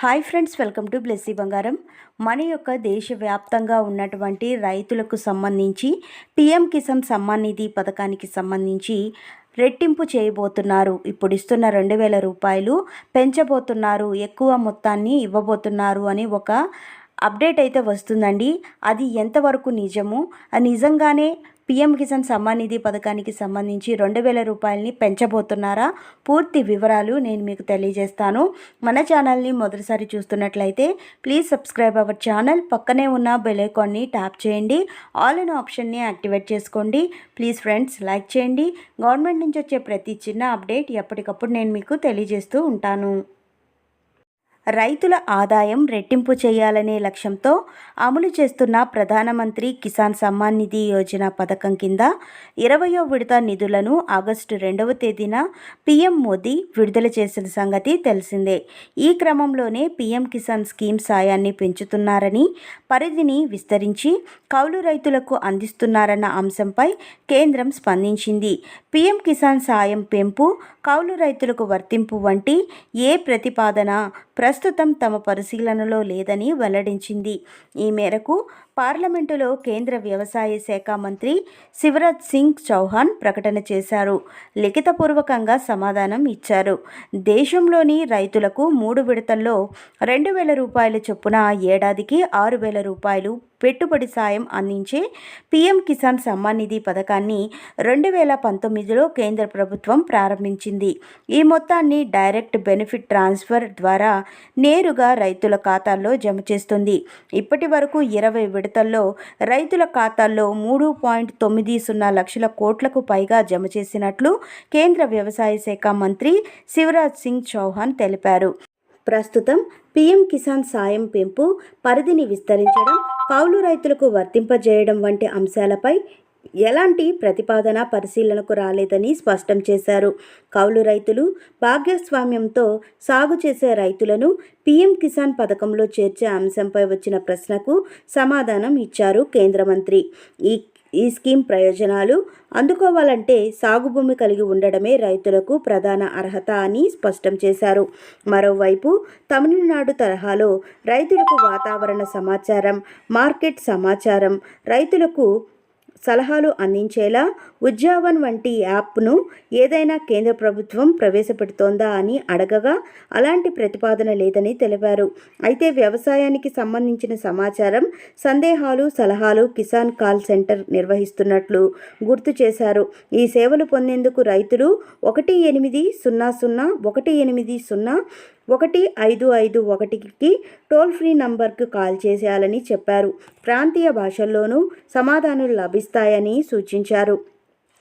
Hi friends welcome to Blessy Bangaram. మన యొక్క దేశవ్యాప్తంగా ఉన్నటువంటి రైతులకు సంబంధించి పిఎం కిసాన్ సమ్మాన్ నిధి పథకానికి సంబంధించి రెట్టింపు చేయబోతున్నారు. ఇప్పుడు ఇస్తున్న రెండు వేల రూపాయలు పెంచబోతున్నారు. ఎక్కువ మొత్తాన్ని ఇవ్వబోతున్నారు అని ఒక అప్డేట్ అయితే వస్తుందండి. అది ఎంతవరకు నిజము? నిజంగానే పిఎం కిసాన్ సమ్మాన్ నిధి పథకానికి సంబంధించి రెండు వేల రూపాయలని పెంచబోతున్నారా? పూర్తి వివరాలు నేను మీకు తెలియజేస్తాను. మన ఛానల్ని మొదటిసారి చూస్తున్నట్లయితే ప్లీజ్ సబ్స్క్రైబ్ అవర్ ఛానల్. పక్కనే ఉన్న బెల్ ఐకాన్ని ట్యాప్ చేయండి. ఆల్ ఇన్ ఆప్షన్ని యాక్టివేట్ చేసుకోండి. ప్లీజ్ ఫ్రెండ్స్ లైక్ చేయండి. గవర్నమెంట్ నుంచి వచ్చే ప్రతి చిన్న అప్డేట్ ఎప్పటికప్పుడు నేను మీకు తెలియజేస్తూ ఉంటాను. రైతుల ఆదాయం రెట్టింపు చేయాలనే లక్ష్యంతో అమలు చేస్తున్న ప్రధానమంత్రి కిసాన్ సమ్మాన్ నిధి యోజన పథకం కింద ఇరవయో విడత నిధులను ఆగస్టు రెండవ తేదీన పీఎం మోదీ విడుదల చేసిన సంగతి తెలిసిందే. ఈ క్రమంలోనే పీఎం కిసాన్ స్కీమ్ సాయాన్ని పెంచుతున్నారని పరిధిని విస్తరించి కౌలు రైతులకు అందిస్తున్నారన్న అంశంపై కేంద్రం స్పందించింది. పీఎం కిసాన్ సాయం పెంపు కౌలు రైతులకు వర్తింపు వంటి ఏ ప్రతిపాదన ప్రస్తుతం ప్రస్తుతం తమ పరిశీలనలో లేదని వెల్లడించింది. ఈ మేరకు పార్లమెంటులో కేంద్ర వ్యవసాయ శాఖ మంత్రి శివరాజ్ సింగ్ చౌహాన్ ప్రకటన చేశారు. లిఖితపూర్వకంగా సమాధానం ఇచ్చారు. దేశంలోని రైతులకు మూడు విడతల్లో రెండు వేల రూపాయల చొప్పున ఏడాదికి ఆరు వేల రూపాయలు పెట్టుబడి సాయం అందించే పీఎం కిసాన్ సమ్మాన్ నిధి పథకాన్ని రెండు వేల పంతొమ్మిదిలో కేంద్ర ప్రభుత్వం ప్రారంభించింది. ఈ మొత్తాన్ని డైరెక్ట్ బెనిఫిట్ ట్రాన్స్ఫర్ ద్వారా నేరుగా రైతుల ఖాతాల్లో జమ చేస్తుంది. ఇప్పటి వరకు ఇరవై విడతల్లో రైతుల ఖాతాల్లో మూడు పాయింట్ తొమ్మిది సున్నా లక్షల కోట్లకు పైగా జమ చేసినట్లు కేంద్ర వ్యవసాయ శాఖ మంత్రి శివరాజ్ సింగ్ చౌహాన్ తెలిపారు. ప్రస్తుతం పీఎం కిసాన్ సాయం పెంపు పరిధిని విస్తరించడం కౌలు రైతులకు వర్తింపజేయడం వంటి అంశాలపై ఎలాంటి ప్రతిపాదన పరిశీలనకు రాలేదని స్పష్టం చేశారు. కౌలు రైతులు భాగస్వామ్యంతో సాగు చేసే రైతులను పీఎం కిసాన్ పథకంలో చేర్చే అంశంపై వచ్చిన ప్రశ్నకు సమాధానం ఇచ్చారు కేంద్ర మంత్రి. ఈ ఈ స్కీమ్ ప్రయోజనాలు అందుకోవాలంటే సాగు భూమి కలిగి ఉండడమే రైతులకు ప్రధాన అర్హత అని స్పష్టం చేశారు. మరోవైపు తమిళనాడు తరహాలో రైతులకు వాతావరణ సమాచారం మార్కెట్ సమాచారం రైతులకు సలహాలు అందించేలా ఉద్యావన్ వంటి యాప్ను ఏదైనా కేంద్ర ప్రభుత్వం ప్రవేశపెడుతోందా అని అడగగా అలాంటి ప్రతిపాదన లేదని తెలిపారు. అయితే వ్యవసాయానికి సంబంధించిన సమాచారం సందేహాలు సలహాలు కిసాన్ కాల్ సెంటర్ నిర్వహిస్తున్నట్లు గుర్తు చేశారు. ఈ సేవలు పొందేందుకు రైతులు ఒకటి ఎనిమిది సున్నా సున్నా ఒకటి ఎనిమిది సున్నా ఒకటి ఐదు ఐదు ఒకటికి టోల్ ఫ్రీ నంబర్కు కాల్ చేసేయాలని చెప్పారు. ప్రాంతీయ భాషల్లోనూ సమాధానాలు లభిస్తాయని సూచించారు.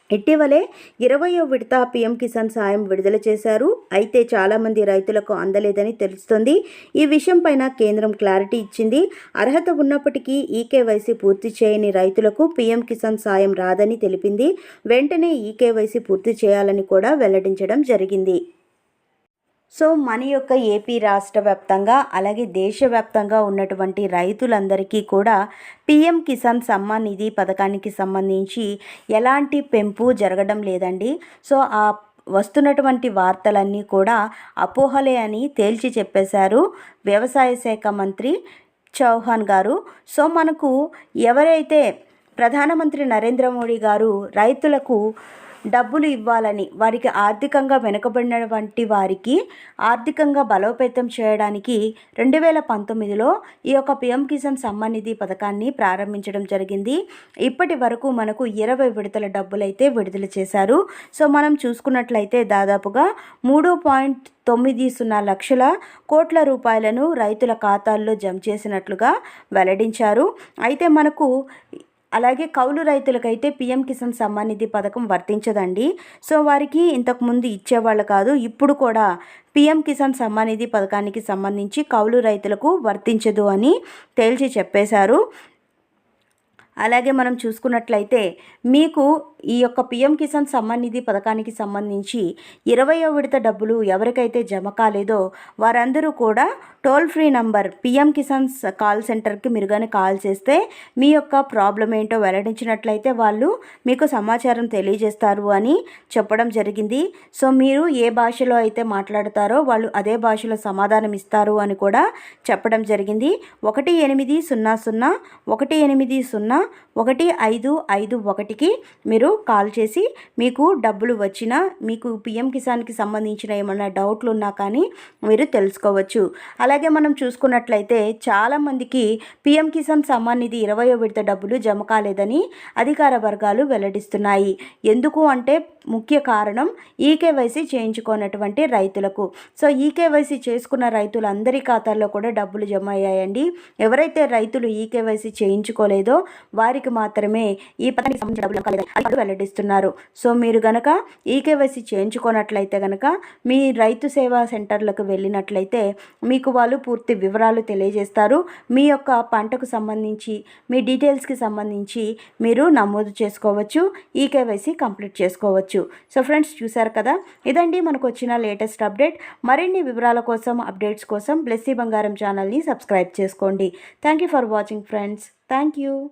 ఇటీవలే ఇరవయో విడత పీఎం కిసాన్ సాయం విడుదల చేశారు. అయితే చాలామంది రైతులకు అందలేదని తెలుస్తోంది. ఈ విషయంపైన కేంద్రం క్లారిటీ ఇచ్చింది. అర్హత ఉన్నప్పటికీ ఈకేవైసీ పూర్తి చేయని రైతులకు పీఎం కిసాన్ సాయం రాదని తెలిపింది. వెంటనే ఈకేవైసీ పూర్తి చేయాలని కూడా వెల్లడించడం జరిగింది. సో మన యొక్క ఏపీ రాష్ట్ర వ్యాప్తంగా అలాగే దేశవ్యాప్తంగా ఉన్నటువంటి రైతులందరికీ కూడా పిఎం కిసాన్ సమ్మాన్ నిధి పథకానికి సంబంధించి ఎలాంటి పెంపు జరగడం లేదండి. సో ఆ వస్తున్నటువంటి వార్తలన్నీ కూడా అపోహలే అని తేల్చి చెప్పేశారు వ్యవసాయ శాఖ మంత్రి చౌహాన్ గారు. సో మనకు ఎవరైతే ప్రధానమంత్రి నరేంద్ర మోడీ గారు రైతులకు డబ్బులు ఇవ్వాలని వారికి ఆర్థికంగా వెనుకబడినటువంటి వారికి ఆర్థికంగా బలోపేతం చేయడానికి రెండు వేల పంతొమ్మిదిలో ఈ యొక్క పిఎం కిసాన్ సమ్మాన్ నిధి పథకాన్ని ప్రారంభించడం జరిగింది. ఇప్పటి వరకు మనకు ఇరవై విడతల డబ్బులైతే విడుదల చేశారు. సో మనం చూసుకున్నట్లయితే దాదాపుగా మూడు పాయింట్ తొమ్మిది సున్నా లక్షల కోట్ల రూపాయలను రైతుల ఖాతాల్లో జమ చేసినట్లుగా వెల్లడించారు. అయితే మనకు అలాగే కౌలు రైతులకైతే పిఎం కిసాన్ సమ్మాన్ నిధి పథకం వర్తించదండి. సో వారికి ఇంతకుముందు ఇచ్చేవాళ్ళు కాదు ఇప్పుడు కూడా పిఎం కిసాన్ సమ్మాన్ నిధి పథకానికి సంబంధించి కౌలు రైతులకు వర్తించదు అని తేల్చి చెప్పేశారు. అలాగే మనం చూసుకున్నట్లయితే మీకు ఈ యొక్క పిఎం కిసాన్ సమ్మాన్ నిధి పథకానికి సంబంధించి ఇరవయో విడత డబ్బులు ఎవరికైతే జమ కాలేదో వారందరూ కూడా toll free number PM Kisan స- కాల్ సెంటర్కి మీరు కానీ కాల్ చేస్తే మీ యొక్క ప్రాబ్లం ఏంటో వెల్లడించినట్లయితే వాళ్ళు మీకు సమాచారం తెలియజేస్తారు అని చెప్పడం జరిగింది. సో మీరు ఏ భాషలో అయితే మాట్లాడతారో వాళ్ళు అదే భాషలో సమాధానం ఇస్తారు అని కూడా చెప్పడం జరిగింది. ఒకటి ఎనిమిది సున్నా సున్నా ఒకటి ఎనిమిది సున్నా ఒకటి ఐదు ఐదు ఒకటికి మీరు కాల్ చేసి మీకు డబ్బులు వచ్చినా మీకు పిఎం కిసాన్కి సంబంధించిన ఏమైనా డౌట్లు ఉన్నా కానీ మీరు తెలుసుకోవచ్చు. అలాగే మనం చూసుకున్నట్లయితే చాలామందికి పిఎం కిసాన్ సమ్మాన్ నిధి ఇరవయో విడత డబ్బులు జమ కాలేదని అధికార వర్గాలు వెల్లడిస్తున్నాయి. ఎందుకు అంటే ముఖ్య కారణం ఈకేవైసీ చేయించుకున్నటువంటి రైతులకు. సో ఈకేవైసీ చేసుకున్న రైతులందరి ఖాతాల్లో కూడా డబ్బులు జమ అయ్యాయండి ఎవరైతే రైతులు ఈకేవైసీ చేయించుకోలేదో వారికి మాత్రమే ఈ పథకానికి సంబంధించిన డబ్బులు వెల్లడిస్తున్నారు. సో మీరు గనక ఈకేవైసీ చేయించుకున్నట్లయితే గనక మీ రైతు సేవా సెంటర్లకు వెళ్ళినట్లయితే మీకు వాళ్ళు పూర్తి వివరాలు తెలియజేస్తారు. మీ యొక్క పంటకు సంబంధించి మీ డీటెయిల్స్కి సంబంధించి మీరు నమోదు చేసుకోవచ్చు ఈకేవైసీ కంప్లీట్ చేసుకోవచ్చు. సో ఫ్రెండ్స్ చూశారు కదా? ఇదండి మనకు వచ్చిన లేటెస్ట్ అప్డేట్. మరిన్ని వివరాల కోసం అప్డేట్స్ కోసం బ్లెస్సీ బంగారం ఛానల్ని సబ్స్క్రైబ్ చేసుకోండి. Thank you for watching friends. Thank you